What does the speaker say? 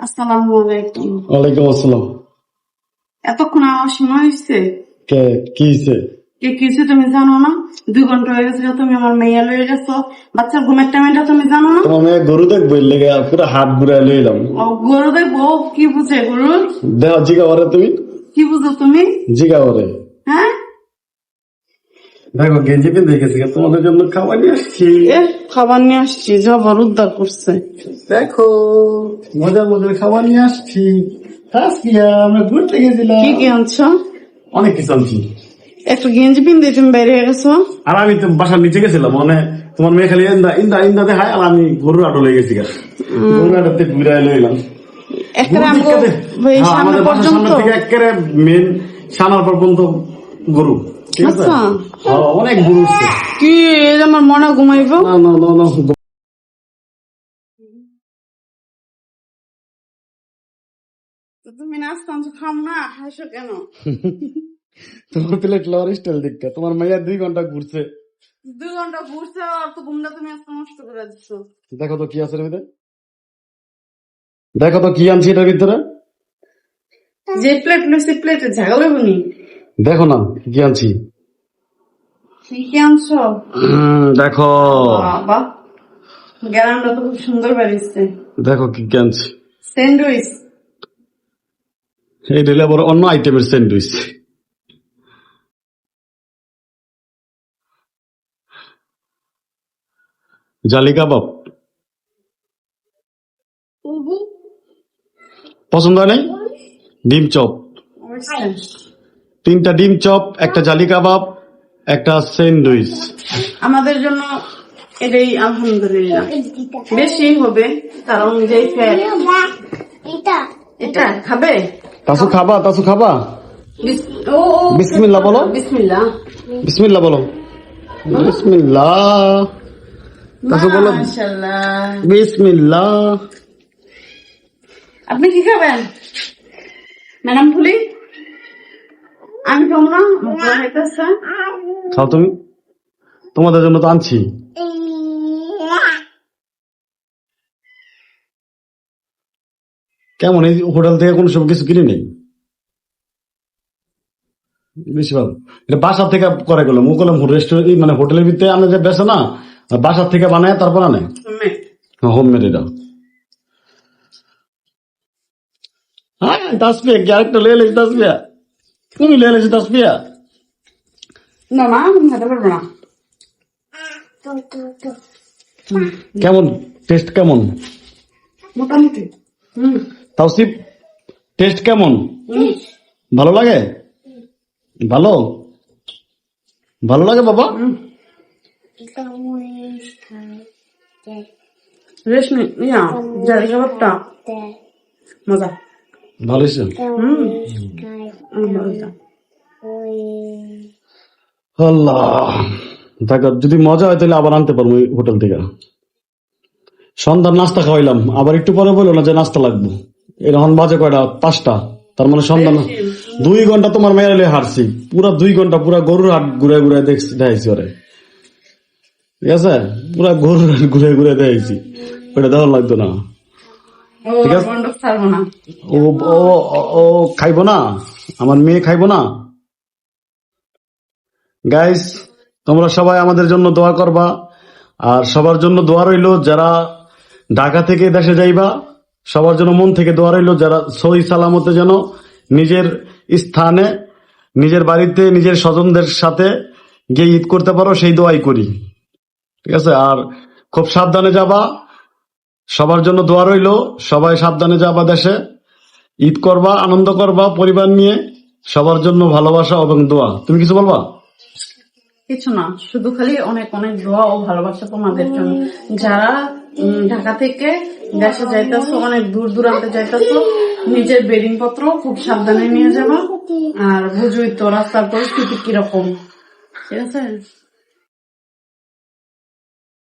আসসালামু আলাইকুম। ওয়ালাইকুম আসসালাম। এতক্ষণ আমার সময় হয়েছে কে কি হয়েছে কে কিছু তুমি জানো না? দুই ঘণ্টা হয়ে গেছে তুমি আমার মেয়ে লয়ে গেছো। বাচ্চার ঘুমের টাইমটা তুমি জানো না? তোমার মেয়ে গরু দেখব এর লেগে পুরো হাত ঘুরে লইলাম ও গরু দেখব? কি বুঝে গরু দেহ জিগা তুমি? কি বুঝো তুমি? জিগা দেখো গেঞ্জি পিন দেখেছি তোমাদের জন্য খাবার নিয়ে আসছি। খাবার নিয়ে আসছি জবর উদ্ধার করছে। দেখো মজার মজার খাবার নিয়ে আসছি। আমরা ঘুরতে গেছিলাম। কি কি আনছো? অনেক কিছু আনছি। একটু গেঞ্জি তুমি বাইরে গেছো? আর আমি তো বাসার নিচে গেছিলাম মানে তোমার মেয়ে খালি ইন্দা ইন্দা ইন্দা দেখায় আর আমি গরুর আটো লেগে গেছি গা। গরুর আটোতে ঘুরে লইলাম আমাদের বাসার সামনে থেকে একেবারে মেন সানার পর্যন্ত গরু। ঠিক আছে? আচ্ছা। অনেক গরু উঠছে কি আমার মনে ঘুমাইবো? না না না না তুমি নাস্তা খাম না হাসো কেন? তোমার প্লেট লওয়ার স্টাইল দেখা তোমার মাইয়া দুই ঘণ্টা ঘুরছে। দুই ঘণ্টা ঘুরছে আর তো ঘুমটা তুমি আজকে নষ্ট করে দিচ্ছ দেখো তো কি আছে ভিতরে। দেখো তো কি আনছি এটার ভিতরে। যে প্লেট লইছে প্লেটে ঝাগলে বনি দেখো না কি আনছি? কি আনছো? দেখো। বাবা গ্যারান্ডা তো খুব সুন্দর বেরিয়েছে। দেখো কি কি আনছি। স্যান্ডউইচ। এই দিলে আবার অন্য আইটেমের স্যান্ডউইচ। জালি কাবাব। পছন্দ হয় নাই? ডিম চপ। তিনটা ডিম চপ একটা জালি কাবাব একটা স্যান্ডউইচ। আমাদের জন্য এটাই আলহামদুলিল্লাহ। বেশি হবে তার অনুযায়ী ফ্যাট এটা এটা খাবে? তাসু খাবা তাসু খাবা? বিস- ও ও, বিসমিল্লাহ বলো। বিসমিল্লাহ। বিসমিল্লাহ বলো। বিসমিল্লাহ। তাসু বলো। বিসমিল্লাহ। আপনি কি খাবেন? ম্যাডাম ফুলি? আমি খাব না মুখে খাইতেছে খাও তুমি। তোমাদের জন্য তো আনছি। কেমন এই হোটেল থেকে কোনো সব কিছু কিনে নেই? বেশি ভালো। এটা বাসা থেকে করে গেল মু করলাম রেস্টুরেন্ট মানে হোটেলের ভিতরে আনে যে বেসে না বাসার থেকে বানায় তারপর আনে। হোম মেড এটা। হ্যাঁ তাসপিয়া কি আরেকটা লে লেছি তাসপিয়া তুমি লে লেছি তাসপিয়া না মা খেতে পারবে না কেমন টেস্ট কেমন মোটামুটি হুম তাওসিফ টেস্ট কেমন ভালো লাগে ভালো ভালো লাগে বাবা রেশমি ইয়া জারি কাবাবটা মজা ভালো হুম। আল্লাহ। দেখো যদি মজা হয় তাহলে আবার আনতে পারব হোটেল থেকে। সন্ধ্যার নাস্তা খাওয়াইলাম। আবার একটু পরে বলল না যে নাস্তা লাগবে। এরকম বাজে কয়টা? পাঁচটা। তার মানে সন্ধ্যা দুই ঘণ্টা তোমার মেয়েরালে হারছি পুরা দুই ঘণ্টা পুরা গরুর হাট ঘুরে ঘুরে দেখছি দেখাইছি ওরে। ঠিক আছে? পুরা গরুর হাট ঘুরে ঘুরে দেখাইছি। ওটা দেওয়া লাগতো না। ঠিক বন্ধ ছাড়বো না। ও, ও- ও খাইবো না? আমার মেয়ে খাইবো না? গাইস তোমরা সবাই আমাদের জন্য দোয়া করবা। আর সবার জন্য দোয়া রইল, যারা ঢাকা থেকে দেশে যাইবা, সবার জন্য মন থেকে দোয়া রইল, যারা সই সালামতে যেন নিজের স্থানে, নিজের বাড়িতে, নিজের স্বজনদের সাথে গিয়ে ঈদ করতে পারো, সেই দোয়াই করি। ঠিক আছে? আর খুব সাবধানে যাবা। সবার জন্য দোয়া রইল, সবাই সাবধানে যাবা দেশে। ঈদ করবা, আনন্দ করবা, পরিবার নিয়ে, সবার জন্য ভালোবাসা এবং দোয়া। তুমি কিছু বলবা? কিছু না, শুধু খালি অনেক অনেক দোয়া ও ভালোবাসা তোমাদের জন্য। যারা ঢাকা থেকে দেশে যাইতেছো, অনেক দূর দূরান্তে যাইতেছো, নিজের বেডিং পত্র খুব সাবধানে নিয়ে যাবা। আর বুঝুই তো রাস্তার পরিস্থিতি কীরকম? ঠিক আছে?